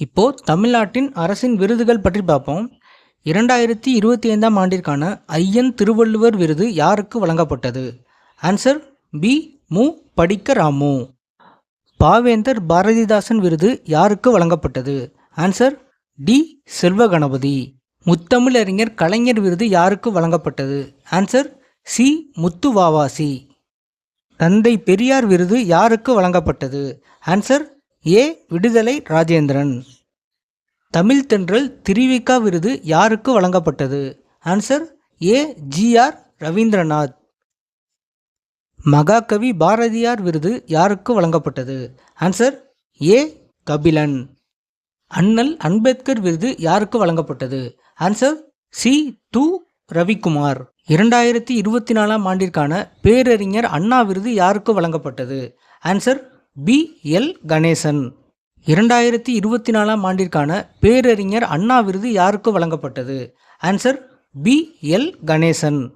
இப்போ தமிழ்நாட்டின் அரசின் விருதுகள் பற்றி பார்ப்போம். இரண்டாயிரத்தி இருபத்தி ஐந்தாம் ஆண்டிற்கான ஐயன் திருவள்ளுவர் விருது யாருக்கு வழங்கப்பட்டது? ஆன்சர் பி மு படிக்க ராமு. பாவேந்தர் பாரதிதாசன் விருது யாருக்கு வழங்கப்பட்டது? ஆன்சர் டி செல்வ கணபதி முத்தமிழறிஞர் கலைஞர் விருது யாருக்கு வழங்கப்பட்டது? ஆன்சர் சி முத்துவாவாசி. தந்தை பெரியார் விருது யாருக்கு வழங்கப்பட்டது? Answer A. விடுதலை ராஜேந்திரன். தமிழ் தென்றல் திருவிக்கா விருது யாருக்கு வழங்கப்பட்டது? Answer A. GR Ravindranath. Mahakavi Bharathiyar விருது யாருக்கு வழங்கப்பட்டது? Answer A. கபிலன். அண்ணல் அம்பேத்கர் விருது யாருக்கு வழங்கப்பட்டது? Answer C. து. ரவிக்குமார். இரண்டாயிரத்தி இருபத்தி நாலாம் ஆண்டிற்கான பேரறிஞர் அண்ணா விருது யாருக்கு வழங்கப்பட்டது? Answer B. எல். கணேசன். இரண்டாயிரத்தி இருபத்தி நாலாம் ஆண்டிற்கான பேரறிஞர் அண்ணா விருது யாருக்கு வழங்கப்பட்டது? Answer B. எல். கணேசன்.